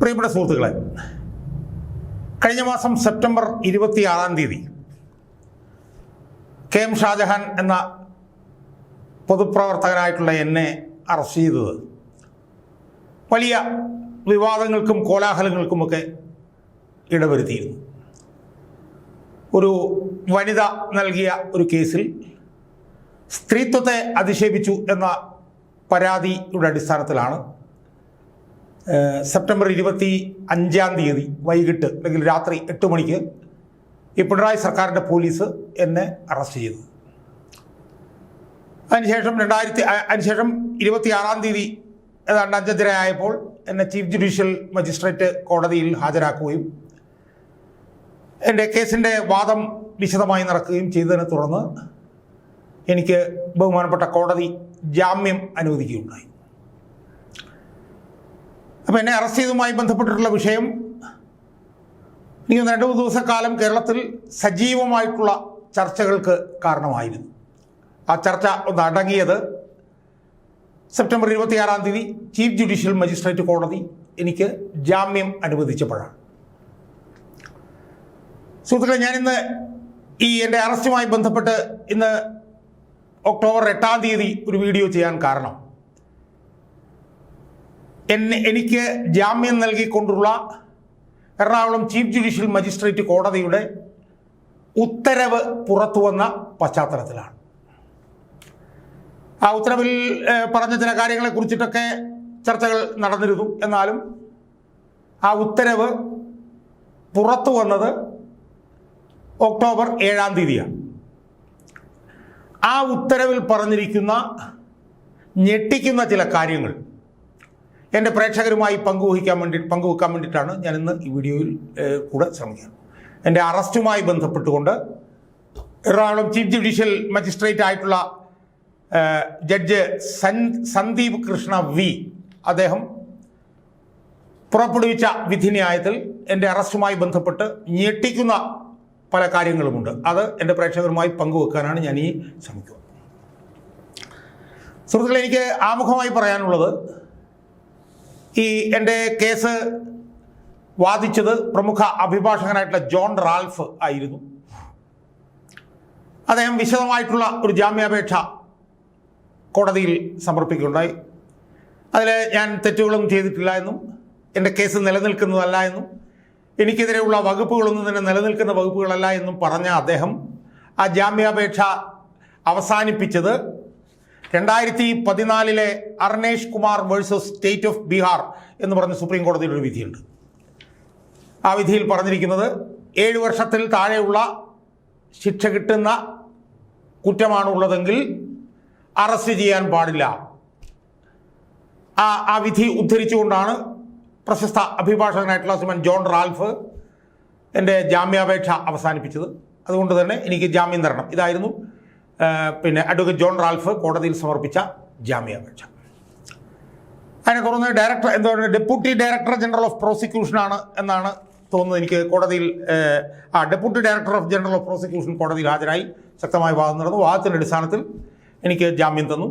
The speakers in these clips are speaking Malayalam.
പ്രിയപ്പെട്ട സുഹൃത്തുക്കളെ കഴിഞ്ഞ മാസം സെപ്റ്റംബർ ഇരുപത്തിയാറാം തീയതി കെ എം ഷാജഹാൻ എന്ന പൊതുപ്രവർത്തകനായിട്ടുള്ള എന്നെ അറസ്റ്റ് ചെയ്തത് വലിയ വിവാദങ്ങൾക്കും കോലാഹലങ്ങൾക്കുമൊക്കെ ഇടവരുത്തിയിരുന്നു. ഒരു വനിത നൽകിയ ഒരു കേസിൽ സ്ത്രീത്വത്തെ അധിക്ഷേപിച്ചു എന്ന പരാതിയുടെ അടിസ്ഥാനത്തിലാണ് സെപ്റ്റംബർ ഇരുപത്തി അഞ്ചാം തീയതി വൈകിട്ട് അല്ലെങ്കിൽ രാത്രി എട്ട് മണിക്ക് ഈ പിണറായി സർക്കാരിന്റെ പോലീസ് എന്നെ അറസ്റ്റ് ചെയ്തു. അതിനുശേഷം രണ്ടായിരത്തി അതിനുശേഷം ഇരുപത്തിയാറാം തീയതി ഏതാണ്ട് അഞ്ചഞ്ചരയായപ്പോൾ എന്നെ ചീഫ് ജുഡീഷ്യൽ മജിസ്ട്രേറ്റ് കോടതിയിൽ ഹാജരാക്കുകയും എന്റെ കേസിന്റെ വാദം വിശദമായി നടക്കുകയും ചെയ്തതിനെ തുടർന്ന് എനിക്ക് ബഹുമാനപ്പെട്ട കോടതി ജാമ്യം അനുവദിക്കുകയുണ്ടായി. അപ്പോൾ എന്നെ അറസ്റ്റ് ചെയ്തതുമായി ബന്ധപ്പെട്ടിട്ടുള്ള വിഷയം എനിക്ക് രണ്ട് മൂന്ന് ദിവസക്കാലം കേരളത്തിൽ സജീവമായിട്ടുള്ള ചർച്ചകൾക്ക് കാരണമായിരുന്നു. ആ ചർച്ച ഒന്ന് അടങ്ങിയത് സെപ്റ്റംബർ ഇരുപത്തിയാറാം തീയതി ചീഫ് ജുഡീഷ്യൽ മജിസ്ട്രേറ്റ് കോടതി എനിക്ക് ജാമ്യം അനുവദിച്ചപ്പോഴാണ്. സുഹൃത്തുക്കളെ ഞാനിന്ന് ഈ എന്റെ അറസ്റ്റുമായി ബന്ധപ്പെട്ട് ഇന്ന് ഒക്ടോബർ എട്ടാം തീയതി ഒരു വീഡിയോ ചെയ്യാൻ കാരണം എന്നെ എനിക്ക് ജാമ്യം നൽകിക്കൊണ്ടുള്ള എറണാകുളം ചീഫ് ജുഡീഷ്യൽ മജിസ്ട്രേറ്റ് കോടതിയുടെ ഉത്തരവ് പുറത്തു വന്ന പശ്ചാത്തലത്തിലാണ്. ആ ഉത്തരവിൽ പറഞ്ഞ ചില കാര്യങ്ങളെ കുറിച്ചിട്ടൊക്കെ ചർച്ചകൾ നടന്നിരുന്നു. എന്നാലും ആ ഉത്തരവ് പുറത്തു വന്നത് ഒക്ടോബർ ഏഴാം തീയതിയാണ്. ആ ഉത്തരവിൽ പറഞ്ഞിരിക്കുന്ന ഞെട്ടിക്കുന്ന ചില കാര്യങ്ങൾ എന്റെ പ്രേക്ഷകരുമായി പങ്കുവഹിക്കാൻ വേണ്ടി പങ്കുവെക്കാൻ വേണ്ടിയിട്ടാണ് ഞാൻ ഇന്ന് ഈ വീഡിയോയിൽ കൂടെ ശ്രമിക്കുന്നത്. എന്റെ അറസ്റ്റുമായി ബന്ധപ്പെട്ടുകൊണ്ട് എറണാകുളം ചീഫ് ജുഡീഷ്യൽ മജിസ്ട്രേറ്റ് ആയിട്ടുള്ള ജഡ്ജ് സൻ സന്ദീപ് കൃഷ്ണ വി. അദ്ദേഹം പുറപ്പെടുവിച്ച വിധിന്യായത്തിൽ എന്റെ അറസ്റ്റുമായി ബന്ധപ്പെട്ട് ഞെട്ടിക്കുന്ന പല കാര്യങ്ങളുമുണ്ട്. അത് എന്റെ പ്രേക്ഷകരുമായി പങ്കുവെക്കാനാണ് ഞാൻ ഈ ശ്രമിക്കുക സുഹൃത്തുക്കളെ എനിക്ക് ആമുഖമായി പറയാനുള്ളത് ഈ എന്റെ കേസ് വാദിച്ചത് പ്രമുഖ അഭിഭാഷകനായിട്ടുള്ള ജോൺ റാൽഫ് ആയിരുന്നു. അദ്ദേഹം വിശദമായിട്ടുള്ള ഒരു ജാമ്യാപേക്ഷ കോടതിയിൽ സമർപ്പിക്കുകയുണ്ടായി. അതിൽ ഞാൻ തെറ്റുകളൊന്നും ചെയ്തിട്ടില്ല എന്നും എന്റെ കേസ് നിലനിൽക്കുന്നതല്ല എന്നും എനിക്കെതിരെയുള്ള വകുപ്പുകളൊന്നും തന്നെ നിലനിൽക്കുന്ന വകുപ്പുകളല്ല എന്നും പറഞ്ഞ അദ്ദേഹം ആ ജാമ്യാപേക്ഷ അവസാനിപ്പിച്ചത് രണ്ടായിരത്തി പതിനാലിലെ Arnesh Kumar versus state of Bihar എന്ന് പറഞ്ഞ സുപ്രീം കോടതിയുടെ ഒരു വിധിയുണ്ട്. ആ വിധിയിൽ പറഞ്ഞിരിക്കുന്നത് ഏഴ് വർഷത്തിൽ താഴെയുള്ള ശിക്ഷ കിട്ടുന്ന കുറ്റമാണുള്ളതെങ്കിൽ അറസ്റ്റ് ചെയ്യാൻ പാടില്ല. ആ ആ വിധി ഉദ്ധരിച്ചുകൊണ്ടാണ് പ്രശസ്ത അഭിഭാഷകനായിട്ടുള്ള ശ്രീമൻ ജോൺ റാൽഫ് എന്റെ ജാമ്യാപേക്ഷ അവസാനിപ്പിച്ചത്. അതുകൊണ്ട് തന്നെ എനിക്ക് ജാമ്യം തരണം. ഇതായിരുന്നു പിന്നെ അഡ്വക്കേറ്റ് ജോൺ റാൽഫ് കോടതിയിൽ സമർപ്പിച്ച ജാമ്യാപേക്ഷ. അതിനെ തുടർന്ന് ഡയറക്ടർ എന്താ പറയുക deputy director general of prosecution ആണ് എന്നാണ് തോന്നുന്നത്. എനിക്ക് കോടതിയിൽ ആ deputy director of general of prosecution കോടതിയിൽ ഹാജരായി ശക്തമായ വാദം നടന്നു. വാദത്തിന്റെ അടിസ്ഥാനത്തിൽ എനിക്ക് ജാമ്യം തന്നു.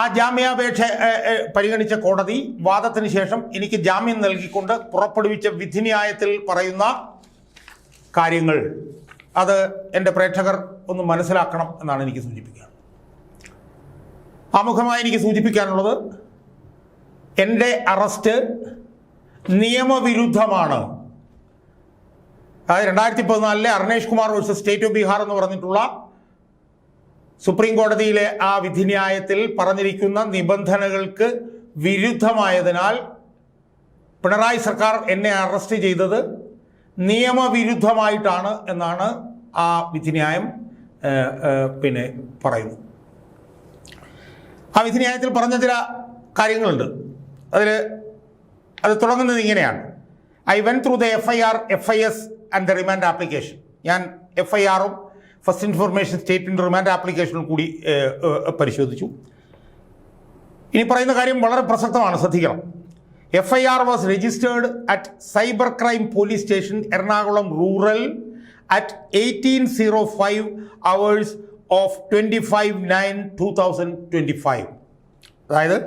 ആ ജാമ്യാപേക്ഷ പരിഗണിച്ച കോടതി വാദത്തിന് ശേഷം എനിക്ക് ജാമ്യം നൽകിക്കൊണ്ട് പുറപ്പെടുവിച്ച വിധിന്യായത്തിൽ പറയുന്ന കാര്യങ്ങൾ. അത് എന്റെ പ്രേക്ഷകർ ഒന്ന് മനസ്സിലാക്കണം എന്നാണ് എനിക്ക് സൂചിപ്പിക്കുക. ആമുഖമായി എനിക്ക് സൂചിപ്പിക്കാനുള്ളത് എന്റെ അറസ്റ്റ് നിയമവിരുദ്ധമാണ്. അതായത് രണ്ടായിരത്തി പതിനാലിലെ Arnesh Kumar versus state of Bihar എന്ന് പറഞ്ഞിട്ടുള്ള സുപ്രീം കോടതിയിലെ ആ വിധിന്യായത്തിൽ പറഞ്ഞിരിക്കുന്ന നിബന്ധനകൾക്ക് വിരുദ്ധമായതിനാൽ പിണറായി സർക്കാർ എന്നെ അറസ്റ്റ് ചെയ്തത് നിയമവിരുദ്ധമായിട്ടാണ് എന്നാണ് ആ വിധിന്യായം പിന്നെ പറയുന്നു. ആ വിധിന്യായത്തിൽ പറഞ്ഞ ചില കാര്യങ്ങളുണ്ട്. അതിൽ അത് തുടങ്ങുന്നത് ഇങ്ങനെയാണ്. I went through the F I R F I S and the remand application ഞാൻ എഫ് ഐ ആറും ഫസ്റ്റ് ഇൻഫർമേഷൻ സ്റ്റേറ്റിന്റെ റിമാൻഡ് ആപ്ലിക്കേഷനും കൂടി പരിശോധിച്ചു. ഇനി പറയുന്ന കാര്യം വളരെ പ്രസക്തമാണ് ശ്രദ്ധിക്കണം. F I R was registered at cyber crime police station Ernakulam rural at eighteen zero five hours of twenty five nine two thousand twenty five അതായത്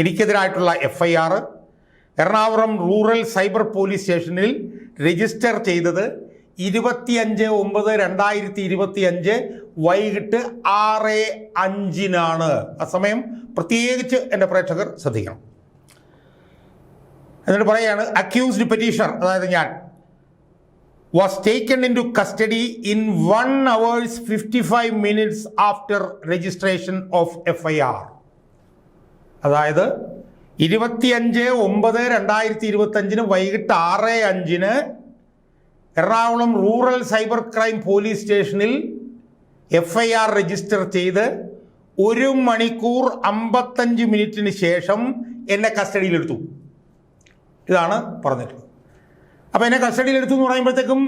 എനിക്കെതിരായിട്ടുള്ള F I R Ernakulam rural cyber police സ്റ്റേഷനിൽ രജിസ്റ്റർ ചെയ്തത് ഇരുപത്തിയഞ്ച് ഒമ്പത് രണ്ടായിരത്തി ഇരുപത്തി അഞ്ച് വൈകിട്ട് ആറ് അഞ്ചിനാണ്. ആ സമയം പ്രത്യേകിച്ച് എന്റെ പ്രേക്ഷകർ ശ്രദ്ധിക്കണം. എന്നിട്ട് പറയുകയാണ് അക്യൂസ്ഡ് പെറ്റീഷണർ അതായത് ഞാൻ. Custody in one hours fifty five minutes after registration of F I R അതായത് ഇരുപത്തിയഞ്ച് ഒമ്പത് രണ്ടായിരത്തി ഇരുപത്തഞ്ചിന് വൈകിട്ട് ആറ് അഞ്ചിന് Ernakulam rural cyber crime police സ്റ്റേഷനിൽ എഫ് ഐ ആർ രജിസ്റ്റർ ചെയ്ത് ഒരു മണിക്കൂർ അമ്പത്തഞ്ച് മിനിറ്റിന് ശേഷം എന്നെ കസ്റ്റഡിയിലെടുത്തു. ഇതാണ് പറഞ്ഞിട്ടുള്ളത്. അപ്പോൾ എന്നെ കസ്റ്റഡിയിലെടുത്തു എന്ന് പറയുമ്പോഴത്തേക്കും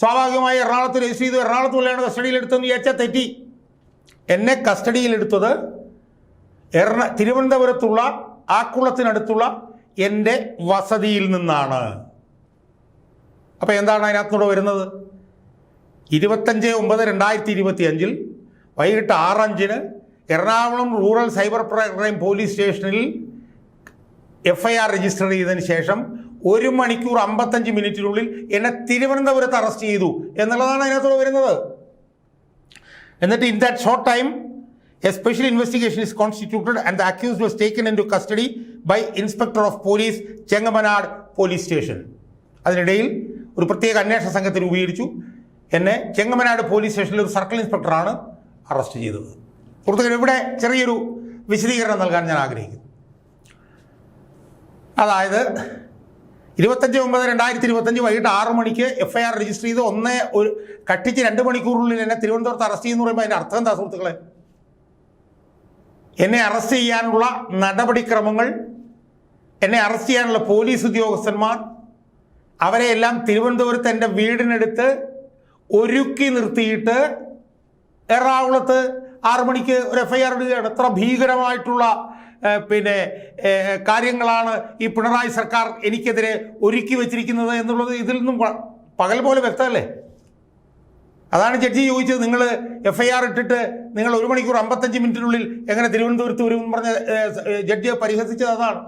സ്വാഭാവികമായി എറണാകുളത്ത് രജിസ്റ്റർ ചെയ്തു. എറണാകുളത്ത് പോലെയാണ് കസ്റ്റഡിയിലെടുത്തെന്ന് വിചാരിച്ചാൽ തെറ്റി. എന്നെ കസ്റ്റഡിയിലെടുത്തത് എറണ തിരുവനന്തപുരത്തുള്ള ആക്കുളത്തിനടുത്തുള്ള എന്റെ വസതിയിൽ നിന്നാണ്. അപ്പോൾ എന്താണ് അതിനകത്തൂടെ വരുന്നത്? ഇരുപത്തഞ്ച് ഒമ്പത് രണ്ടായിരത്തി ഇരുപത്തി അഞ്ചിൽ വൈകിട്ട് ആറഞ്ചിന് Ernakulam rural cyber crime police സ്റ്റേഷനിൽ എഫ് ഐ ആർ രജിസ്റ്റർ ചെയ്തതിന് ശേഷം ഒരു മണിക്കൂർ അമ്പത്തഞ്ച് മിനിറ്റിനുള്ളിൽ എന്നെ തിരുവനന്തപുരത്ത് അറസ്റ്റ് ചെയ്തു എന്നുള്ളതാണ് അതിനകത്തോട് വരുന്നത്. എന്നിട്ട് in that short time a special investigation is constituted and the accused was taken into custody by inspector of police Chengamanad police station അതിനിടയിൽ ഒരു പ്രത്യേക അന്വേഷണ സംഘത്തെ രൂപീകരിച്ചു. എന്നെ ചെങ്ങമനാട് പോലീസ് സ്റ്റേഷനിൽ ഒരു സർക്കിൾ ഇൻസ്പെക്ടറാണ് അറസ്റ്റ് ചെയ്തത്. സുഹൃത്തുക്കൾ ഇവിടെ ചെറിയൊരു വിശദീകരണം നൽകാൻ ഞാൻ ആഗ്രഹിക്കുന്നു. അതായത് ഇരുപത്തഞ്ച് ഒമ്പത് രണ്ടായിരത്തി ഇരുപത്തഞ്ച് വൈകിട്ട് ആറ് മണിക്ക് എഫ് ഐ ആർ രജിസ്റ്റർ ചെയ്ത് ഒന്ന് ഒരു കട്ടിച്ച് രണ്ട് മണിക്കൂറിനുള്ളിൽ എന്നെ തിരുവനന്തപുരത്ത് അറസ്റ്റ് ചെയ്യുന്നു പറയുമ്പോൾ അതിന്റെ അർത്ഥം എന്താ സുഹൃത്തുക്കളെ? എന്നെ അറസ്റ്റ് ചെയ്യാനുള്ള നടപടിക്രമങ്ങൾ എന്നെ അറസ്റ്റ് ചെയ്യാനുള്ള പോലീസ് ഉദ്യോഗസ്ഥന്മാർ അവരെ എല്ലാം തിരുവനന്തപുരത്ത് എന്റെ വീടിനടുത്ത് ഒരുക്കി നിർത്തിയിട്ട് എറണാകുളത്ത് ആറു മണിക്ക് ഒരു എഫ് ഐ ആർ ഇടുകയാണ് എത്ര ഭീകരമായിട്ടുള്ള പിന്നെ കാര്യങ്ങളാണ് ഈ പിണറായി സർക്കാർ എനിക്കെതിരെ ഒരുക്കി വെച്ചിരിക്കുന്നത് എന്നുള്ളത് ഇതിൽ നിന്നും പകൽ പോലെ വ്യക്തമല്ലേ? അതാണ് ജഡ്ജി ചോദിച്ചത്. നിങ്ങൾ എഫ് ഐ ആർ ഇട്ടിട്ട് നിങ്ങൾ ഒരു മണിക്കൂർ അമ്പത്തഞ്ച് മിനിറ്റിനുള്ളിൽ എങ്ങനെ തിരുവനന്തപുരത്ത് വരും എന്ന് പറഞ്ഞ ജഡ്ജി പരിഹസിച്ചത് അതാണ്.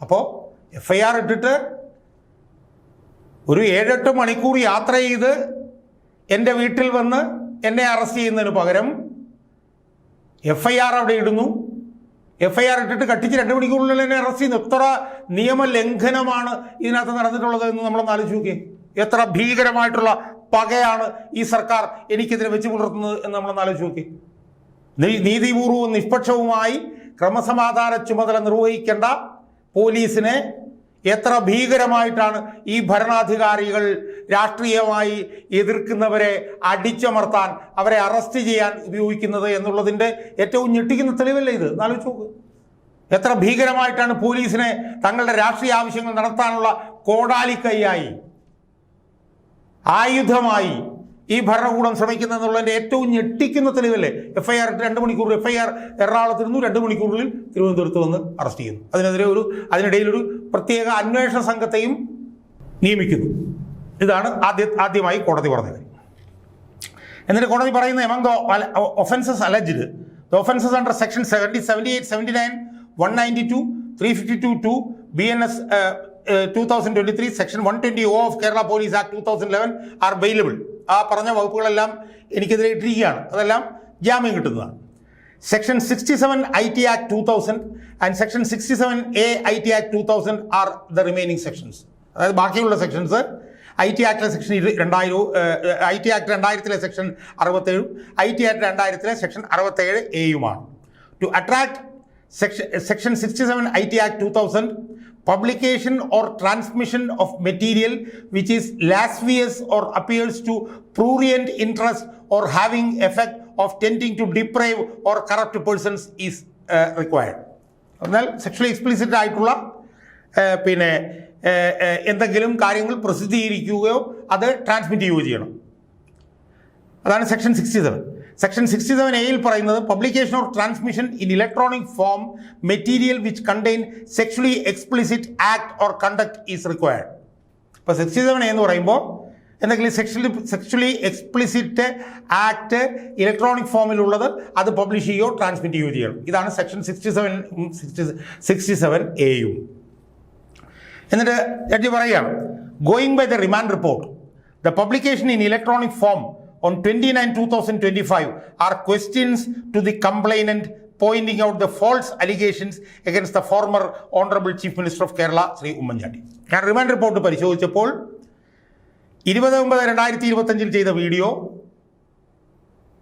അപ്പോൾ എഫ് ഐ ആർ ഇട്ടിട്ട് ഒരു ഏഴെട്ട് മണിക്കൂർ യാത്ര ചെയ്ത് എന്റെ വീട്ടിൽ വന്ന് എന്നെ അറസ്റ്റ് ചെയ്യുന്നതിന് പകരം എഫ് ഐ ആർ അവിടെ ഇടുന്നു. എഫ് ഐ ആർ ഇട്ടിട്ട് കട്ടിച്ച് രണ്ട് മണിക്കൂറിനുള്ളിൽ തന്നെ അറസ്റ്റ് ചെയ്യുന്നു. എത്ര നിയമലംഘനമാണ് ഇതിനകത്ത് നടന്നിട്ടുള്ളത് എന്ന് നമ്മളൊന്ന് ആലോചിച്ച് നോക്കിയേ. എത്ര ഭീകരമായിട്ടുള്ള പകയാണ് ഈ സർക്കാർ എനിക്കെതിരെ വെച്ച് പുലർത്തുന്നത് എന്ന് നമ്മളൊന്ന് ആലോചിച്ച് നോക്കി നീതിപൂർവവും നിഷ്പക്ഷവുമായി ക്രമസമാധാന ചുമതല നിർവഹിക്കേണ്ട പോലീസിനെ എത്ര ഭീകരമായിട്ടാണ് ഈ ഭരണാധികാരികൾ രാഷ്ട്രീയമായി എതിർക്കുന്നവരെ അടിച്ചമർത്താൻ അവരെ അറസ്റ്റ് ചെയ്യാൻ ഉപയോഗിക്കുന്നത് എന്നുള്ളതിന്റെ ഏറ്റവും ഞെട്ടിക്കുന്ന തെളിവല്ലേ ഇത്? ആലോചിച്ച് നോക്ക്. എത്ര ഭീകരമായിട്ടാണ് പോലീസിനെ തങ്ങളുടെ രാഷ്ട്രീയ ആവശ്യങ്ങൾ നടത്താനുള്ള കോടാലിക്കൈയായി ആയുധമായി ഈ ഭരണകൂടം ശ്രമിക്കുന്നതെന്നുള്ളതിന്റെ ഏറ്റവും ഞെട്ടിക്കുന്ന തെളിവല്ലേ? എഫ് ഐ ആർ രണ്ട് മണിക്കൂർ എഫ് ഐ ആർ എറണാകുളത്ത് എറണാകുളത്തിരുന്നു രണ്ട് മണിക്കൂറിൽ തിരുവനന്തപുരത്ത് വന്ന് അറസ്റ്റ് ചെയ്യുന്നു. അതിനെതിരെ ഒരു അതിനിടയിൽ ഒരു പ്രത്യേക അന്വേഷണ സംഘത്തെയും നിയമിക്കുന്നു. ഇതാണ് ആദ്യ ആദ്യമായി കോടതി പറഞ്ഞ കാര്യം എന്നിട്ട് കോടതി പറയുന്നത് among offences alleged the offences under section seventy seventy eight seventy nine one ninety two three fifty two two B N S two thousand twenty three section one twenty o of Kerala police act two thousand eleven are bailable ആ പറഞ്ഞ വകുപ്പുകളെല്ലാം എനിക്കെതിരെ ഇട്ടിരിക്കുകയാണ്. അതെല്ലാം ജാമ്യം കിട്ടുന്നതാണ്. Section sixty seven I T act two thousand and section sixty seven A I T act two thousand are the remaining sections അതായത് ബാക്കിയുള്ള സെക്ഷൻസ് ഐ ടി ആക്ടിലെ സെക്ഷൻ രണ്ടായിരവും ഐ ടി ആക്ട് രണ്ടായിരത്തിലെ സെക്ഷൻ അറുപത്തേഴും ഐ ടി ആക്ട് രണ്ടായിരത്തിലെ സെക്ഷൻ അറുപത്തേഴ് എയുമാണ് to attract section section sixty seven I T act two thousand or transmission of material which is lascivious or appears to prurient interest or having effect of tending to deprive or corrupt persons is uh, required. എന്നാൽ സെക്ഷലി എക്സ്പ്ലിസിറ്റ് ആയിട്ടുള്ള uh, പിന്നെ uh, uh, എന്തെങ്കിലും കാര്യങ്ങൾ പ്രസിദ്ധീകരിക്കുകയോ അത് ട്രാൻസ്മിറ്റ് ചെയ്യുകയോ ചെയ്യണം അതാണ് section sixty seven section sixty seven എയിൽ പറയുന്നത് publication of transmission in electronic form material which contain sexually explicit act or conduct is required ഇപ്പോൾ സിക്സ്റ്റി സെവൻ എന്ന് പറയുമ്പോൾ എന്തെങ്കിലും sexually sexually explicit act electronic ഫോമിലുള്ളത് അത് പബ്ലിഷ് ചെയ്യുകയോ ട്രാൻസ്മിറ്റ് ചെയ്യുകയോ ചെയ്യണം. ഇതാണ് section sixty seven sixty sixty seven എയും എന്നിട്ട് ജഡ്ജി പറയുകയാണ് going by the remand report the publication in electronic form thousand twenty five are questions to the complainant pointing out the false allegations against the former honourable chief minister of Kerala Shri Oommen Chandy ഞാൻ റിമാൻഡ് റിപ്പോർട്ട് പരിശോധിച്ചപ്പോൾ ഇരുപത് ഒമ്പത് രണ്ടായിരത്തി ഇരുപത്തഞ്ചിൽ ചെയ്ത വീഡിയോ.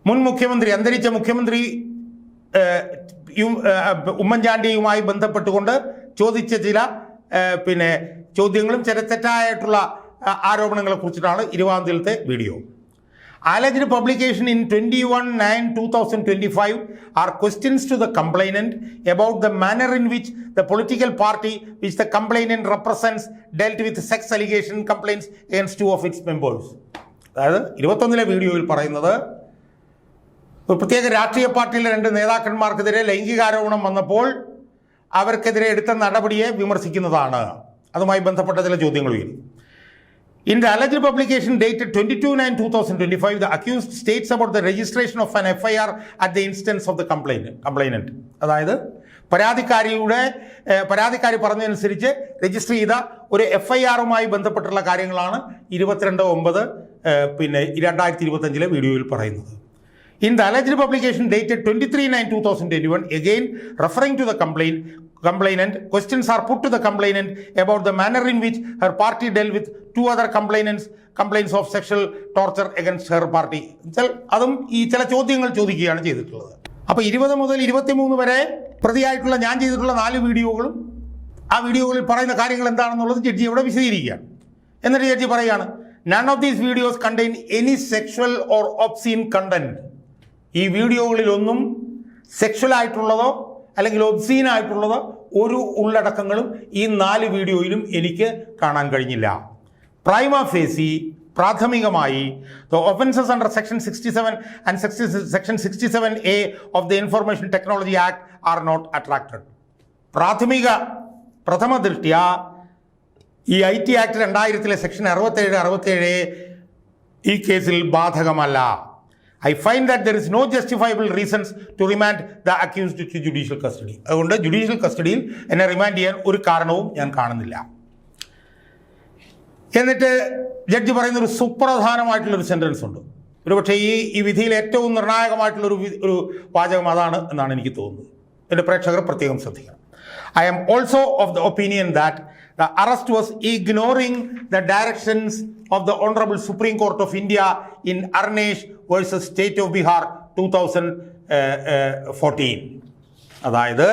മുൻ മുഖ്യമന്ത്രി അന്തരിച്ച മുഖ്യമന്ത്രി ഉമ്മൻചാണ്ടിയുമായി ബന്ധപ്പെട്ടുകൊണ്ട് ചോദിച്ച ചില പിന്നെ ചോദ്യങ്ങളും ചില തെറ്റായിട്ടുള്ള ആരോപണങ്ങളെ കുറിച്ചിട്ടാണ് ഇരുപതാം തീയതിയിലത്തെ video. In twenty one nine two thousand twenty five are questions to the complainant about the manner in which the political party which the complainant represents dealt with sex allegation complaints against two of its members അതായത് ഇരുപത്തൊന്നിലെ വീഡിയോയിൽ പറയുന്നത് ഒരു പ്രത്യേക രാഷ്ട്രീയ പാർട്ടിയിലെ രണ്ട് നേതാക്കന്മാർക്കെതിരെ ലൈംഗികാരോപണം വന്നപ്പോൾ അവർക്കെതിരെ എടുത്ത നടപടിയെ വിമർശിക്കുന്നതാണ്. അതുമായി ബന്ധപ്പെട്ട ചില ചോദ്യങ്ങൾ ഉയർന്നു in the alleged publication twenty two nine two thousand twenty five the accused states about the registration of an F I R at the instance of the complaint complainant അതായത് പരാതിക്കാരിയുടെ പരാതിക്കാരി പറഞ്ഞതനുസരിച്ച് രജിസ്റ്റർ ചെയ്ത ഒരു എഫ് ഐ ആറുമായി ബന്ധപ്പെട്ടുള്ള കാര്യങ്ങളാണ് ഇരുപത്തിരണ്ട് ഒമ്പത് പിന്നെ രണ്ടായിരത്തി ഇരുപത്തഞ്ചിലെ വീഡിയോയിൽ പറയുന്നത്. In the alleged publication dated 23 9 2021, again referring to the complaint, complainant, questions are put to the complainant about the manner in which her party dealt with two other complainants, complaints of sexual torture against her party അതും ഈ ചില ചോദ്യങ്ങൾ ചോദിക്കുകയാണ് ചെയ്തിട്ടുള്ളത്. അപ്പോൾ ഇരുപത് മുതൽ ഇരുപത്തിമൂന്ന് വരെ പ്രതിയായിട്ടുള്ള ഞാൻ ചെയ്തിട്ടുള്ള നാല് വീഡിയോകളും ആ വീഡിയോകളിൽ പറയുന്ന കാര്യങ്ങൾ എന്താണെന്നുള്ളത് ജഡ്ജി ഇവിടെ വിശദീകരിക്കുകയാണ്. എന്നിട്ട് ജഡ്ജി പറയുകയാണ് none of these videos contain any sexual or obscene content ഈ വീഡിയോകളിലൊന്നും സെക്ഷൽ ആയിട്ടുള്ളതോ അല്ലെങ്കിൽ ഒബ്സീൻ ആയിട്ടുള്ളത് ഒരു ഉള്ളടക്കങ്ങളും ഈ നാല് വീഡിയോയിലും എനിക്ക് കാണാൻ കഴിഞ്ഞില്ല. പ്രൈമ ഫേസി പ്രാഥമികമായി the offences under section sixty seven and sex section sixty seven A of the information technology act are not attracted പ്രാഥമിക പ്രഥമ ദൃഷ്ടിയാ ഈ ഐ ടി ആക്ട് രണ്ടായിരത്തിലെ സെക്ഷൻ അറുപത്തേഴ് അറുപത്തേഴ് ഈ കേസിൽ ബാധകമല്ല. I find that there is no justifiable reasons to remand the accused to judicial custody അതുകൊണ്ട് ജുഡീഷ്യൽ കസ്റ്റഡിയിൽ എന്നെ റിമാൻഡ് ചെയ്യാൻ ഒരു കാരണവും ഞാൻ കാണുന്നില്ല. എന്നിട്ട് ജഡ്ജി പറയുന്ന ഒരു സുപ്രധാനമായിട്ടുള്ളൊരു സെന്റൻസ് ഉണ്ട്. ഒരുപക്ഷെ ഈ ഈ വിധിയിൽ ഏറ്റവും നിർണായകമായിട്ടുള്ളൊരു ഒരു വാചകം അതാണ് എന്നാണ് എനിക്ക് തോന്നുന്നത്. എന്റെ പ്രേക്ഷകർ പ്രത്യേകം ശ്രദ്ധിക്കണം. I am also of the opinion that the arrest was ignoring the directions of the honourable supreme court of India in Arnesh versus state of Bihar two thousand fourteen അതായത്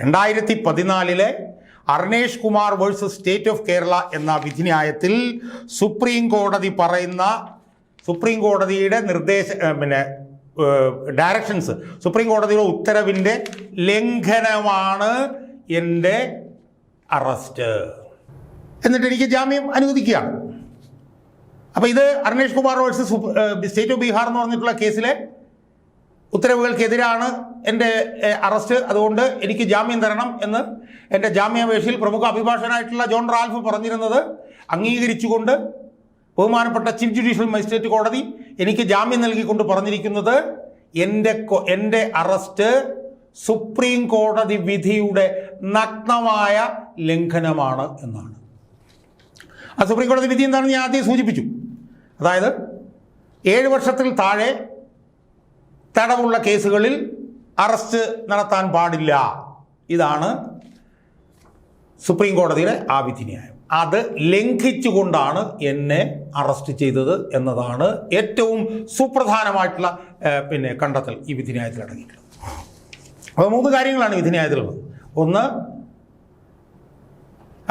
രണ്ടായിരത്തി പതിനാലിലെ Arnesh Kumar versus state of Kerala എന്ന വിധിന്യായത്തിൽ സുപ്രീം കോടതി പറയുന്ന സുപ്രീം കോടതിയുടെ നിർദ്ദേശ പിന്നെ ഡയറക്ഷൻസ് സുപ്രീം കോടതിയുടെ ഉത്തരവിന്റെ ലംഘനമാണ് എന്റെ അറസ്റ്റ് എന്നിട്ട് എനിക്ക് ജാമ്യം അനുവദിക്കുകയാണ്. അപ്പോൾ ഇത് Arnesh Kumar versus state of Bihar എന്ന് പറഞ്ഞിട്ടുള്ള കേസിലെ ഉത്തരവുകൾക്കെതിരാണ് എന്റെ അറസ്റ്റ് അതുകൊണ്ട് എനിക്ക് ജാമ്യം തരണം എന്ന് എന്റെ ജാമ്യാപേക്ഷയിൽ പ്രമുഖ അഭിഭാഷകനായിട്ടുള്ള ജോൺ റാൽഫ് പറഞ്ഞിരുന്നത് അംഗീകരിച്ചുകൊണ്ട് ബഹുമാനപ്പെട്ട ചീഫ് ജുഡീഷ്യൽ മജിസ്ട്രേറ്റ് കോടതി എനിക്ക് ജാമ്യം നൽകിക്കൊണ്ട് പറഞ്ഞിരിക്കുന്നത് എന്റെ എന്റെ അറസ്റ്റ് സുപ്രീം കോടതി വിധിയുടെ നഗ്നമായ ലംഘനമാണ് എന്നാണ്. ആ സുപ്രീം കോടതി വിധി എന്താണെന്ന് ഞാൻ ആദ്യം സൂചിപ്പിച്ചു. അതായത് ഏഴ് വർഷത്തിൽ താഴെ തടവുള്ള കേസുകളിൽ അറസ്റ്റ് നടത്താൻ പാടില്ല. ഇതാണ് സുപ്രീം കോടതിയുടെ ആ വിധിന്യായം അത് ലംഘിച്ചുകൊണ്ടാണ് എന്നെ അറസ്റ്റ് ചെയ്തത് എന്നതാണ് ഏറ്റവും സുപ്രധാനമായിട്ടുള്ള പിന്നെ കണ്ടെത്തൽ ഈ വിധിന്യായത്തിൽ അടങ്ങിയിട്ടുള്ളത്. അപ്പോൾ മൂന്ന് കാര്യങ്ങളാണ് വിധിന്യായത്തിലുള്ളത്. ഒന്ന്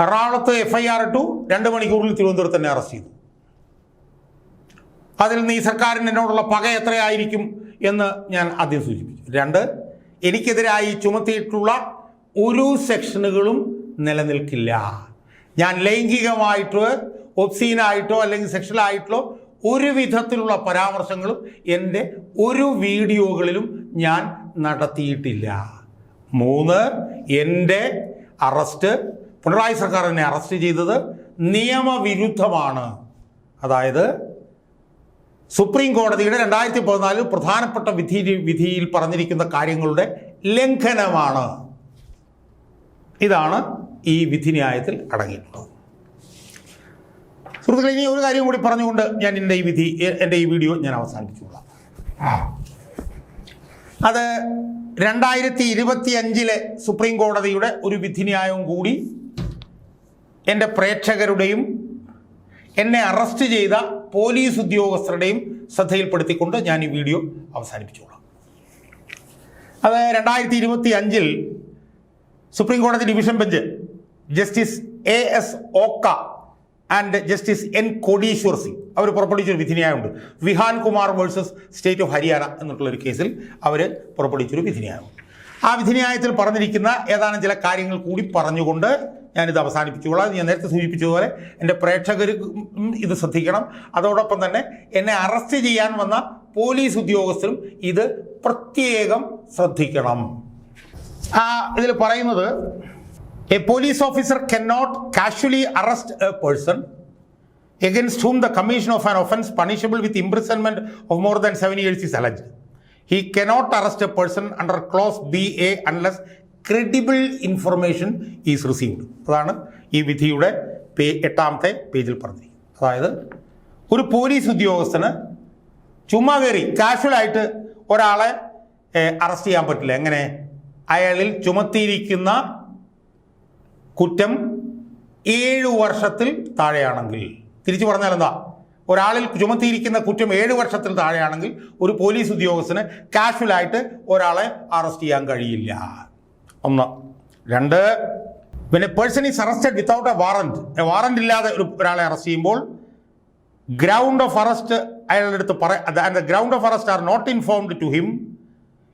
എറണാകുളത്ത് എഫ് ഐ ആർ ഇട്ടു രണ്ട് മണിക്കൂറിൽ തിരുവനന്തപുരത്ത് തന്നെ അറസ്റ്റ് ചെയ്തു. അതിൽ നിന്ന് ഈ സർക്കാരിന് എന്നോടുള്ള പക എത്രയായിരിക്കും എന്ന് ഞാൻ ആദ്യം സൂചിപ്പിച്ചു. രണ്ട് എനിക്കെതിരായി ചുമത്തിയിട്ടുള്ള ഒരു സെക്ഷനുകളും നിലനിൽക്കില്ല. ഞാൻ ലൈംഗികമായിട്ടോ ഒബ്സീനായിട്ടോ അല്ലെങ്കിൽ സെക്ഷലായിട്ടോ ഒരു വിധത്തിലുള്ള പരാമർശങ്ങളും എന്റെ ഒരു വീഡിയോകളിലും ഞാൻ നടത്തിയിട്ടില്ല. മൂന്ന് എന്റെ അറസ്റ്റ് പിണറായി സർക്കാർ എന്നെ അറസ്റ്റ് ചെയ്തത് നിയമവിരുദ്ധമാണ്. അതായത് സുപ്രീം കോടതിയുടെ രണ്ടായിരത്തി പതിനാലിൽ പ്രധാനപ്പെട്ട വിധി വിധിയിൽ പറഞ്ഞിരിക്കുന്ന കാര്യങ്ങളുടെ ലംഘനമാണ്. ഇതാണ് ഈ വിധിന്യായത്തിൽ അടങ്ങിയിട്ടുള്ളത് സുഹൃത്തുക്കളെ ഇനി ഒരു കാര്യം കൂടി പറഞ്ഞുകൊണ്ട് ഞാൻ എന്റെ ഈ വിധി എന്റെ ഈ വീഡിയോ ഞാൻ അവസാനിപ്പിച്ചുകൊള്ളാം. അത് രണ്ടായിരത്തി ഇരുപത്തി അഞ്ചിലെ സുപ്രീം കോടതിയുടെ ഒരു വിധിന്യായവും കൂടി എന്റെ പ്രേക്ഷകരുടെയും എന്നെ അറസ്റ്റ് ചെയ്ത പോലീസ് ഉദ്യോഗസ്ഥരുടെയും ശ്രദ്ധയിൽപ്പെടുത്തിക്കൊണ്ട് ഞാൻ ഈ വീഡിയോ അവസാനിപ്പിച്ചോളാം അത് രണ്ടായിരത്തി ഇരുപത്തി അഞ്ചിൽ സുപ്രീം കോടതി division bench justice A S Oka and justice N Koteshwar Singh. അവർ പുറപ്പെടുവിച്ചൊരു വിധിന്യായമുണ്ട്. Vihan Kumar versus state of Haryana എന്നിട്ടുള്ളൊരു കേസിൽ അവർ പുറപ്പെടുവിച്ചൊരു വിധിന്യായമുണ്ട്. ആ വിധിന്യായത്തിൽ പറഞ്ഞിരിക്കുന്ന ഏതാനും ചില കാര്യങ്ങൾ കൂടി പറഞ്ഞുകൊണ്ട് ഞാനിത് അവസാനിപ്പിച്ചുകൊള്ളാം. ഞാൻ നേരത്തെ സൂചിപ്പിച്ചതുപോലെ എന്റെ പ്രേക്ഷകർ ഇത് ശ്രദ്ധിക്കണം. അതോടൊപ്പം തന്നെ എന്നെ അറസ്റ്റ് ചെയ്യാൻ വന്ന പോലീസ് ഉദ്യോഗസ്ഥരും ഇത് പ്രത്യേകം ശ്രദ്ധിക്കണം. ഇതിൽ പറയുന്നത് a police officer can not casually arrest a person against whom the commission of an offence punishable with imprisonment of more than seven years is alleged. He cannot arrest a person under clause BA unless credible information is received. അതാണ് ഈ വിധിയുടെ പേ എട്ടാമത്തെ പേജിൽ പറഞ്ഞിരിക്കുന്നത് അതായത് ഒരു പോലീസ് ഉദ്യോഗസ്ഥന് ചുമ്മാ കയറി കാഷ്വലായിട്ട് ഒരാളെ അറസ്റ്റ് ചെയ്യാൻ പറ്റില്ല എങ്ങനെ അയാളിൽ ചുമത്തിയിരിക്കുന്ന കുറ്റം ഏഴ് വർഷത്തിൽ താഴെയാണെങ്കിൽ. തിരിച്ചു പറഞ്ഞാൽ എന്താ? ഒരാളിൽ ചുമത്തിയിരിക്കുന്ന കുറ്റം ഏഴ് വർഷത്തിൽ താഴെയാണെങ്കിൽ ഒരു പോലീസ് ഉദ്യോഗസ്ഥന് കാഷ്വലായിട്ട് ഒരാളെ അറസ്റ്റ് ചെയ്യാൻ കഴിയില്ല. ഒന്ന്. രണ്ട്. പിന്നെ person is arrested without a warrant warrant ഇല്ലാതെ ഒരു ഒരാളെ അറസ്റ്റ് ചെയ്യുമ്പോൾ ഗ്രൗണ്ട് ഓഫ് അറസ്റ്റ് അയാളുടെ അടുത്ത് പറ ground of arrest are not informed to him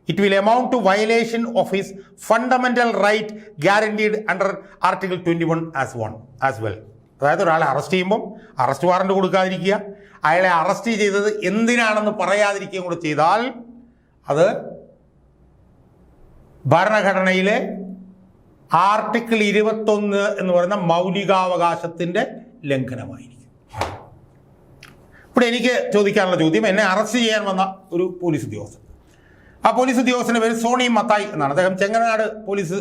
it will amount to violation of his fundamental right guaranteed under article twenty one as one as well അതായത് ഒരാളെ അറസ്റ്റ് ചെയ്യുമ്പം അറസ്റ്റ് വാറണ്ട് കൊടുക്കാതിരിക്കുക അയാളെ അറസ്റ്റ് ചെയ്തത് എന്തിനാണെന്ന് പറയാതിരിക്കുകയും കൂടെ ചെയ്താൽ അത് ഭരണഘടനയിലെ ആർട്ടിക്കിൾ ഇരുപത്തൊന്ന് എന്ന് പറയുന്ന മൗലികാവകാശത്തിന്റെ ലംഘനമായിരിക്കും. ഇവിടെ എനിക്ക് ചോദിക്കാനുള്ള ചോദ്യം എന്നെ അറസ്റ്റ് ചെയ്യാൻ വന്ന ഒരു പോലീസ് ഉദ്യോഗസ്ഥൻ. ആ പോലീസ് ഉദ്യോഗസ്ഥന്റെ പേര് സോണി മത്തായി എന്നാണ്. അദ്ദേഹം ചെങ്ങനാട് പോലീസ്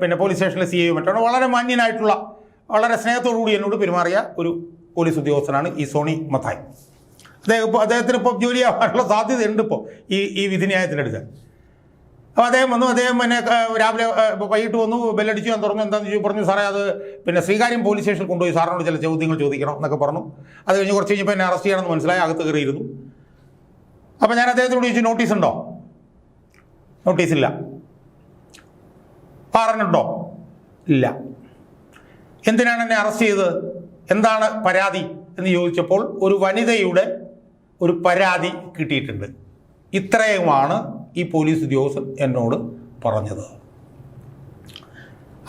പിന്നെ പോലീസ് സ്റ്റേഷനിലെ സി ഐ മറ്റാണ്. വളരെ മാന്യനായിട്ടുള്ള വളരെ സ്നേഹത്തോടു കൂടി എന്നോട് പെരുമാറിയ ഒരു പോലീസ് ഉദ്യോഗസ്ഥനാണ് ഈ സോണി മത്തായി. അദ്ദേഹം ഇപ്പോൾ അദ്ദേഹത്തിന് ഇപ്പോൾ ജോലിയാവാനുള്ള സാധ്യതയുണ്ട് ഇപ്പോൾ ഈ ഈ വിധിന്യായത്തിന്റെ അടുത്ത്. അപ്പോൾ അദ്ദേഹം വന്നു അദ്ദേഹം പിന്നെ രാവിലെ വൈകിട്ട് വന്നു ബെല്ലടിച്ചു ഞാൻ തുറന്നു എന്താണെന്ന് ചോദിച്ചു പറഞ്ഞു സാറേ അത് പിന്നെ ശ്രീകാര്യം പോലീസ് സ്റ്റേഷനിൽ കൊണ്ടുപോയി സാറിനോട് ചില ചോദ്യങ്ങൾ ചോദിക്കണം എന്നൊക്കെ പറഞ്ഞു. അത് കഴിഞ്ഞ് കുറച്ച് കഴിഞ്ഞപ്പോൾ എന്നെ അറസ്റ്റ് ചെയ്യണമെന്ന് മനസ്സിലായി അകത്ത് കയറിയിരുന്നു. അപ്പോൾ ഞാൻ അദ്ദേഹത്തിനോട് ചോദിച്ചു നോട്ടീസ് ഉണ്ടോ? നോട്ടീസ് ഇല്ല. പറഞ്ഞിട്ടുണ്ടോ? ഇല്ല. എന്തിനാണ് എന്നെ അറസ്റ്റ് ചെയ്തത്? എന്താണ് പരാതി? എന്ന് ചോദിച്ചപ്പോൾ ഒരു വനിതയുടെ ഒരു പരാതി കിട്ടിയിട്ടുണ്ട്. ഇത്രയുമാണ് ഈ പോലീസ് ഉദ്യോഗസ്ഥൻ എന്നോട് പറഞ്ഞത്.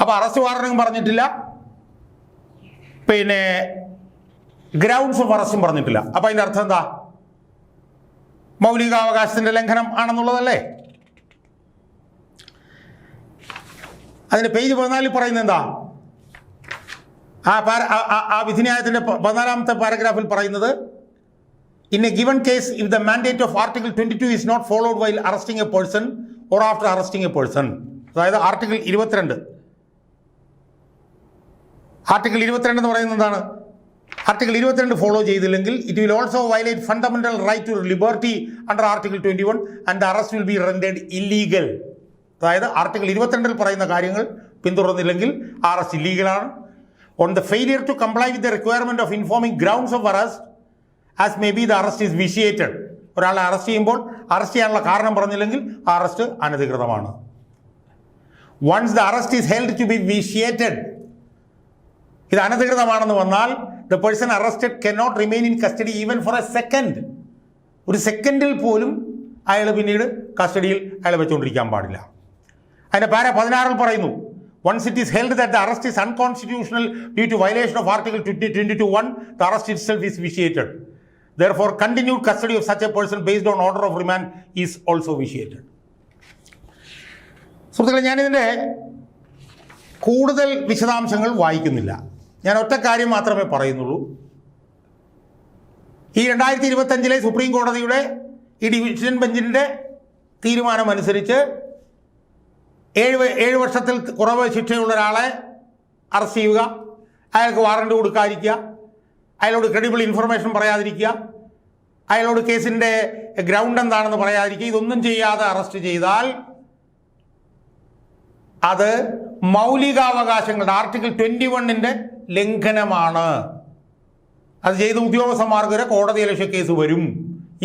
അപ്പോൾ അറസ്റ്റ് വാറണ്ടും പറഞ്ഞിട്ടില്ല. പിന്നെ ഗ്രൗണ്ട്സ് ഓഫ് അറസ്റ്റും പറഞ്ഞിട്ടില്ല. അപ്പോൾ അതിന്റെ അർത്ഥം എന്താ? മൗലികാവകാശത്തിന്റെ ലംഘനം ആണെന്നുള്ളതല്ലേ? അതിന്റെ പേജ് പതിനാലിൽ പറയുന്നത് എന്താ? ആ പാര ആ- വിധിന്യായത്തിന്റെ പതിനാലാമത്തെ പാരഗ്രാഫിൽ പറയുന്നത് in a given case if the mandate of article twenty two is not followed while arresting a person or after arresting a person അതായത് ആർട്ടിക്കിൾ ഇരുപത്തിരണ്ട്. ആർട്ടിക്കിൾ ഇരുപത്തിരണ്ട് എന്ന് പറയുന്നത് എന്താണ്? ആർട്ടിക്കിൾ ഇരുപത്തിരണ്ട് ഫോളോ ചെയ്തില്ലെങ്കിൽ it will also violate fundamental right to liberty under article twenty one and the arrest will be rendered illegal അതായത് ആർട്ടിക്കിൾ ഇരുപത്തിരണ്ടിൽ പറയുന്ന കാര്യങ്ങൾ പിന്തുടർന്നില്ലെങ്കിൽ arrest ഇല്ലീഗലാണ് on the failure to comply with the requirement of informing grounds of arrest as may be the arrest is vitiated ഒരാളെ അറസ്റ്റ് ചെയ്യുമ്പോൾ അറസ്റ്റ് ചെയ്യാനുള്ള കാരണം പറഞ്ഞില്ലെങ്കിൽ ആ arrest അനധികൃതമാണ്. Once the arrest is held to be vitiated ഇത് അനധികൃതമാണെന്ന് വന്നാൽ the person arrested cannot remain in custody even for a second ഒരു സെക്കൻഡിൽ പോലും അയാൾ പിന്നീട് കസ്റ്റഡിയിൽ അയാളെ വെച്ചുകൊണ്ടിരിക്കാൻ പാടില്ല. അതിന്റെ പാര പതിനാറിൽ പറയുന്നു once it is held that the arrest is unconstitutional due to violation of article twenty two one the arrest itself is vitiated therefore continued custody of such a person based on order of remand is also vitiated സുഹൃത്തുക്കളെ ഞാനിതിന്റെ കൂടുതൽ വിശദാംശങ്ങൾ വായിക്കുന്നില്ല. ഞാൻ ഒറ്റ കാര്യം മാത്രമേ പറയുന്നുള്ളൂ. ഈ രണ്ടായിരത്തി ഇരുപത്തഞ്ചിലെ സുപ്രീം കോടതിയുടെ ഈ ഡിവിഷൻ ബെഞ്ചിന്റെ തീരുമാനമനുസരിച്ച് ഏഴ് ഏഴ് വർഷത്തിൽ കുറവ് ശിക്ഷയുള്ള ഒരാളെ അറസ്റ്റ് ചെയ്യുക അയാൾക്ക് വാറണ്ട് കൊടുക്കാതിരിക്കുക അയാളോട് ക്രെഡിബിൾ ഇൻഫർമേഷൻ പറയാതിരിക്കുക അയാളോട് കേസിന്റെ ഗ്രൗണ്ട് എന്താണെന്ന് പറയാതിരിക്കുക ഇതൊന്നും ചെയ്യാതെ അറസ്റ്റ് ചെയ്താൽ അത് മൗലികാവകാശങ്ങളുടെ ആർട്ടിക്കിൾ ട്വന്റി വണ്ണിന്റെ ലംഘനമാണ്. അത് ചെയ്ത ഉദ്യോഗസ്ഥന്മാർക്കെതിരെ കോടതിയലക്ഷ്യ കേസ് വരും.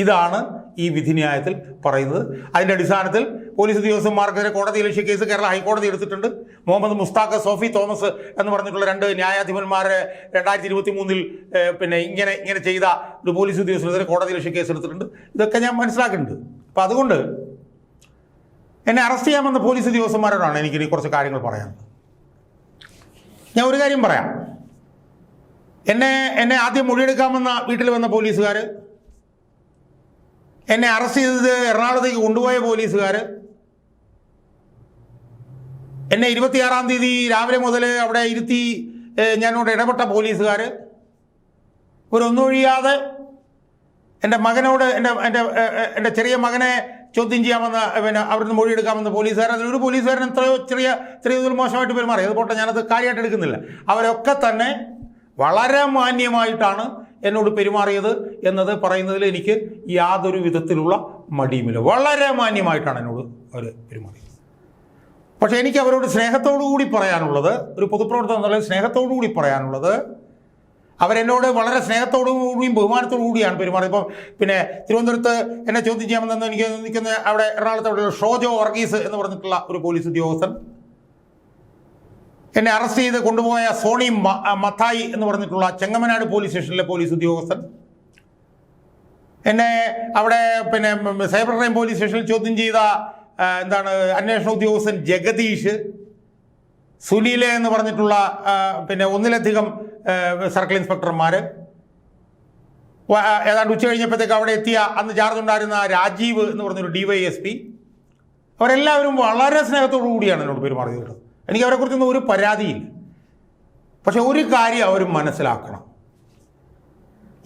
ഇതാണ് ഈ വിധിന്യായത്തിൽ പറയുന്നത്. അതിന്റെ അടിസ്ഥാനത്തിൽ പോലീസ് ഉദ്യോഗസ്ഥന്മാർക്കെതിരെ കോടതിയലക്ഷ്യ കേസ് കേരള ഹൈക്കോടതി എടുത്തിട്ടുണ്ട്. മുഹമ്മദ് മുസ്താഖ് സോഫി തോമസ് എന്ന് പറഞ്ഞിട്ടുള്ള രണ്ട് ന്യായാധിപന്മാരെ രണ്ടായിരത്തി ഇരുപത്തി മൂന്നിൽ പിന്നെ ഇങ്ങനെ ഇങ്ങനെ ചെയ്ത ഒരു പോലീസ് ഉദ്യോഗസ്ഥനെതിരെ കോടതിയലക്ഷ്യ കേസ് എടുത്തിട്ടുണ്ട്. ഇതൊക്കെ ഞാൻ മനസ്സിലാക്കുന്നുണ്ട് അപ്പം അതുകൊണ്ട് എന്നെ അറസ്റ്റ് ചെയ്യാമെന്ന പോലീസ് ഉദ്യോഗസ്ഥന്മാരോടാണ് എനിക്കിനി കുറച്ച് കാര്യങ്ങൾ പറയാനുള്ളത്. ഞാൻ ഒരു കാര്യം പറയാം. എന്നെ എന്നെ ആദ്യം മൊഴിയെടുക്കാമെന്ന വീട്ടിൽ വന്ന പോലീസുകാർ എന്നെ അറസ്റ്റ് ചെയ്തത് എറണാകുളത്തേക്ക് കൊണ്ടുപോയ പോലീസുകാർ എന്നെ ഇരുപത്തിയാറാം തീയതി രാവിലെ മുതൽ അവിടെ ഇരുത്തി ഞാനോട് ഇടപെട്ട പോലീസുകാർ ഇവരൊന്നൊഴിയാതെ എന്റെ മകനോട് എന്റെ എന്റെ എന്റെ ചെറിയ മകനെ ചോദ്യം ചെയ്യാമെന്ന് പിന്നെ അവിടുന്ന് മൊഴിയെടുക്കാമെന്ന് പോലീസുകാർ അതിലൊരു പോലീസുകാരൻ എത്രയോ ചെറിയ ചെറിയ മോശമായിട്ട് പെരുമാറി. അത് പോട്ടെ ഞാനത് കാര്യമായിട്ട് എടുക്കുന്നില്ല. അവരൊക്കെ തന്നെ വളരെ മാന്യമായിട്ടാണ് എന്നോട് പെരുമാറിയത് എന്നത് പറയുന്നതിൽ എനിക്ക് യാതൊരു വിധത്തിലുള്ള മടിയുമില്ല. വളരെ മാന്യമായിട്ടാണ് എന്നോട് അവർ പെരുമാറിയത്. പക്ഷേ എനിക്ക് അവരോട് സ്നേഹത്തോടു കൂടി പറയാനുള്ളത് ഒരു പൊതുപ്രവർത്തനം എന്നുള്ള സ്നേഹത്തോടു കൂടി പറയാനുള്ളത് അവരെന്നോട് വളരെ സ്നേഹത്തോടു കൂടിയും ബഹുമാനത്തോടു കൂടിയാണ് പെരുമാറിയത്. ഇപ്പം പിന്നെ തിരുവനന്തപുരത്ത് എന്നെ ചോദ്യം ചെയ്യാമെന്ന് എനിക്ക് നിൽക്കുന്ന അവിടെ എറണാകുളത്തോടെ ഷോജോ വർഗീസ് എന്ന് പറഞ്ഞിട്ടുള്ള ഒരു പോലീസ് ഉദ്യോഗസ്ഥൻ എന്നെ അറസ്റ്റ് ചെയ്ത് കൊണ്ടുപോയ സോണി മത്തായി എന്ന് പറഞ്ഞിട്ടുള്ള ചെങ്ങമനാട് പോലീസ് സ്റ്റേഷനിലെ പോലീസ് ഉദ്യോഗസ്ഥൻ. എന്നെ അവിടെ പിന്നെ സൈബർ ക്രൈം പോലീസ് സ്റ്റേഷനിൽ ചോദ്യം ചെയ്ത എന്താണ് അന്വേഷണ ഉദ്യോഗസ്ഥൻ ജഗദീഷ്. സുലീല എന്ന് പറഞ്ഞിട്ടുള്ള പിന്നെ ഒന്നിലധികം സർക്കിൾ ഇൻസ്പെക്ടർമാർ ഏതാണ്ട് ഉച്ച കഴിഞ്ഞപ്പോഴത്തേക്ക് അവിടെ എത്തിയ അന്ന് ചാർജ് ഉണ്ടായിരുന്ന രാജീവ് എന്ന് പറഞ്ഞൊരു ഡി വൈ എസ് പി. അവരെല്ലാവരും വളരെ സ്നേഹത്തോടു കൂടിയാണ് എന്നോട് പെരുമാറിയത് എനിക്ക് അവരെക്കുറിച്ചൊന്നും ഒരു പരാതിയില്ല. പക്ഷെ ഒരു കാര്യം അവർ മനസ്സിലാക്കണം.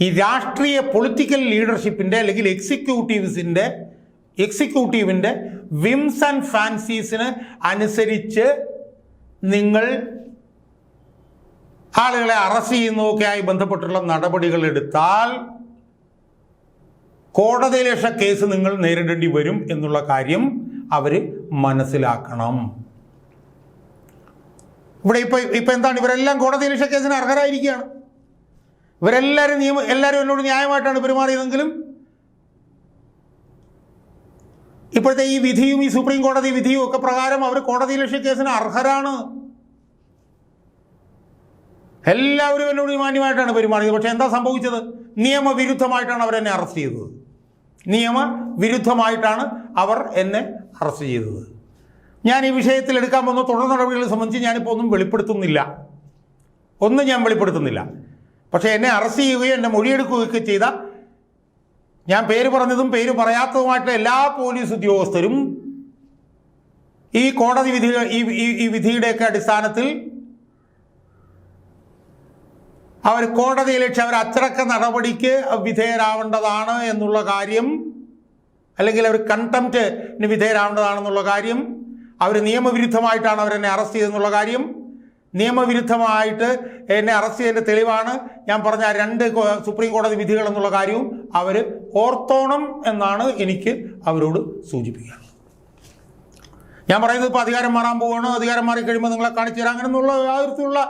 ഈ രാഷ്ട്രീയ പൊളിറ്റിക്കൽ ലീഡർഷിപ്പിന്റെ അല്ലെങ്കിൽ എക്സിക്യൂട്ടീവ്സിന്റെ എക്സിക്യൂട്ടീവിന്റെ വിംസ് ആൻഡ് ഫാൻസീസിന് അനുസരിച്ച് നിങ്ങൾ ആളുകളെ അറസ്റ്റ് ചെയ്യുന്നതൊക്കെയായി ബന്ധപ്പെട്ടുള്ള നടപടികൾ എടുത്താൽ കോടതിയിലേഷ കേസ് നിങ്ങൾ നേരിടേണ്ടി വരും എന്നുള്ള കാര്യം അവർ മനസ്സിലാക്കണം. ഇവിടെ ഇപ്പൊ ഇപ്പൊ എന്താണ്? ഇവരെല്ലാം കോടതി രക്ഷ കേസിന് അർഹരായിരിക്കുകയാണ്. ഇവരെല്ലാവരും നിയമ എല്ലാവരും എന്നോട് ന്യായമായിട്ടാണ് പെരുമാറിയതെങ്കിലും ഇപ്പോഴത്തെ ഈ വിധിയും ഈ സുപ്രീം കോടതി വിധിയും ഒക്കെ പ്രകാരം അവർ കോടതി ലക്ഷ്യ കേസിന് അർഹരാണ്. എല്ലാവരും എന്നോട് മാന്യമായിട്ടാണ് പെരുമാറിയത്. പക്ഷേ എന്താ സംഭവിച്ചത്? നിയമവിരുദ്ധമായിട്ടാണ് അവരെന്നെ അറസ്റ്റ് ചെയ്തത്. നിയമവിരുദ്ധമായിട്ടാണ് അവർ എന്നെ അറസ്റ്റ് ചെയ്തത്. ഞാൻ ഈ വിഷയത്തിൽ എടുക്കാൻ പോകുന്ന തുടർ നടപടികളെ സംബന്ധിച്ച് ഞാനിപ്പോൾ ഒന്നും വെളിപ്പെടുത്തുന്നില്ല. ഒന്നും ഞാൻ വെളിപ്പെടുത്തുന്നില്ല. പക്ഷേ എന്നെ അറസ്റ്റ് ചെയ്യുകയും എന്നെ മൊഴിയെടുക്കുകയൊക്കെ ചെയ്ത ഞാൻ പേര് പറഞ്ഞതും പേര് പറയാത്തതുമായിട്ടുള്ള എല്ലാ പോലീസ് ഉദ്യോഗസ്ഥരും ഈ കോടതി വിധി ഈ വിധിയുടെയൊക്കെ അടിസ്ഥാനത്തിൽ അവർ കോടതിയിലേക്ക് അവർ അച്ചടക്ക നടപടിക്ക് വിധേയരാവേണ്ടതാണ് എന്നുള്ള കാര്യം അല്ലെങ്കിൽ അവർ കണ്ടംപ്റ്റിന് വിധേയരാവേണ്ടതാണെന്നുള്ള കാര്യം അവർ നിയമവിരുദ്ധമായിട്ടാണ് അവരെന്നെ അറസ്റ്റ് ചെയ്തെന്നുള്ള കാര്യം. നിയമവിരുദ്ധമായിട്ട് എന്നെ അറസ്റ്റ് ചെയ്തതിന്റെ തെളിവാണ് ഞാൻ പറഞ്ഞ രണ്ട് സുപ്രീം കോടതി വിധികൾ എന്നുള്ള കാര്യവും അവർ ഓർത്തോണം എന്നാണ് എനിക്ക് അവരോട് സൂചിപ്പിക്കാനുള്ളത്. ഞാൻ പറയുന്നത് ഇപ്പോൾ അധികാരം മാറാൻ പോവുകയാണ് അധികാരം മാറി കഴിയുമ്പോൾ നിങ്ങളെ കാണിച്ചു തരാം അങ്ങനെയുള്ള യാതൊരുത്തിലുള്ള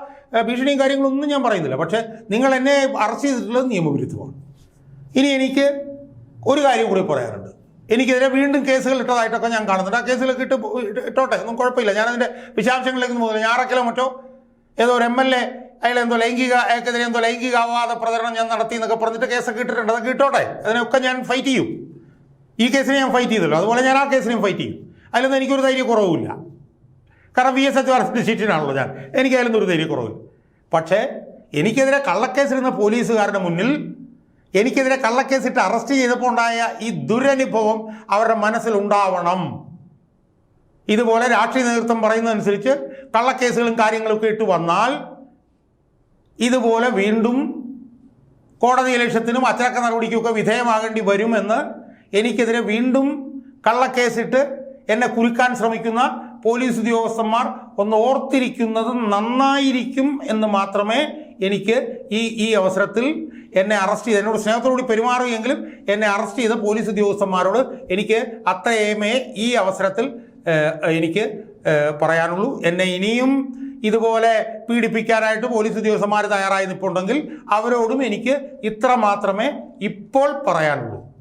ഭീഷണിയും കാര്യങ്ങളൊന്നും ഞാൻ പറയുന്നില്ല. പക്ഷേ നിങ്ങൾ എന്നെ അറസ്റ്റ് ചെയ്തിട്ടുള്ളത് നിയമവിരുദ്ധമാണ്. ഇനി എനിക്ക് ഒരു കാര്യം കൂടി പറയാനുണ്ട്. എനിക്കെതിരെ വീണ്ടും കേസുകൾ ഇട്ടതായിട്ടൊക്കെ ഞാൻ കാണുന്നുണ്ട്. ആ കേസുകളൊക്കെ ഇട്ട് ഇട്ടോട്ടെ ഒന്നും കുഴപ്പമില്ല. ഞാനതിന്റെ വിശദാംശങ്ങളിലേക്ക് പോകുന്നില്ല. ഞാറക്കിലോ മറ്റോ? ഏതോ ഒരു എം എൽ എ അയാൾ എന്തോ ലൈംഗിക അയാൾക്കെതിരെ എന്തോ ലൈംഗിക അവാദ പ്രചരണം ഞാൻ നടത്തി എന്നൊക്കെ പറഞ്ഞിട്ട് കേസൊക്കെ ഇട്ടിട്ടുണ്ട്. അതൊക്കെ ഇട്ടോട്ടെ. അതിനൊക്കെ ഞാൻ ഫൈറ്റ് ചെയ്യും. ഈ കേസിനെ ഞാൻ ഫൈറ്റ് ചെയ്തല്ലോ അതുപോലെ ഞാൻ ആ കേസിനെയും ഫൈറ്റ് ചെയ്യും. അതിലൊന്നും എനിക്കൊരു ധൈര്യ കുറവുമില്ല കാരണം വി എസ് എച്ച് അറസ്റ്റ് ഷീറ്റിനാണല്ലോ ഞാൻ. എനിക്ക് ഒരു ധൈര്യ കുറവില്ല പക്ഷേ എനിക്കെതിരെ കള്ളക്കേസിരുന്ന പോലീസുകാരുടെ മുന്നിൽ എനിക്കെതിരെ കള്ളക്കേസിട്ട് അറസ്റ്റ് ചെയ്തപ്പോൾ ഉണ്ടായ ഈ ദുരനുഭവം അവരുടെ മനസ്സിൽ ഉണ്ടാവണം ഇതുപോലെ രാഷ്ട്രീയ നേതൃത്വം പറയുന്നതനുസരിച്ച് കള്ളക്കേസുകളും കാര്യങ്ങളൊക്കെ ഇട്ട് വന്നാൽ ഇതുപോലെ വീണ്ടും കോടതി ലക്ഷ്യത്തിനും അച്ചടക്ക നടപടിക്കുമൊക്കെ വിധേയമാകേണ്ടി വരുമെന്ന് എനിക്കെതിരെ വീണ്ടും കള്ളക്കേസിട്ട് എന്നെ കുലുക്കാൻ ശ്രമിക്കുന്ന പോലീസ് ഉദ്യോഗസ്ഥന്മാർ ഒന്ന് ഓർത്തിരിക്കുന്നത് നന്നായിരിക്കും എന്ന് മാത്രമേ എനിക്ക് ഈ ഈ അവസരത്തിൽ എന്നെ അറസ്റ്റ് ചെയ്ത് എന്നോട് സ്നേഹത്തോടുകൂടി പെരുമാറുകയെങ്കിലും എന്നെ അറസ്റ്റ് ചെയ്ത പോലീസ് ഉദ്യോഗസ്ഥന്മാരോട് എനിക്ക് അത്രയേമേ ഈ അവസരത്തിൽ എനിക്ക് പറയാനുള്ളൂ. എന്നെ ഇനിയും ഇതുപോലെ പീഡിപ്പിക്കാനായിട്ട് പോലീസ് ഉദ്യോഗസ്ഥന്മാർ തയ്യാറായി നിൽപ്പുണ്ടെങ്കിൽ അവരോടും എനിക്ക് ഇത്ര മാത്രമേ ഇപ്പോൾ പറയാനുള്ളൂ.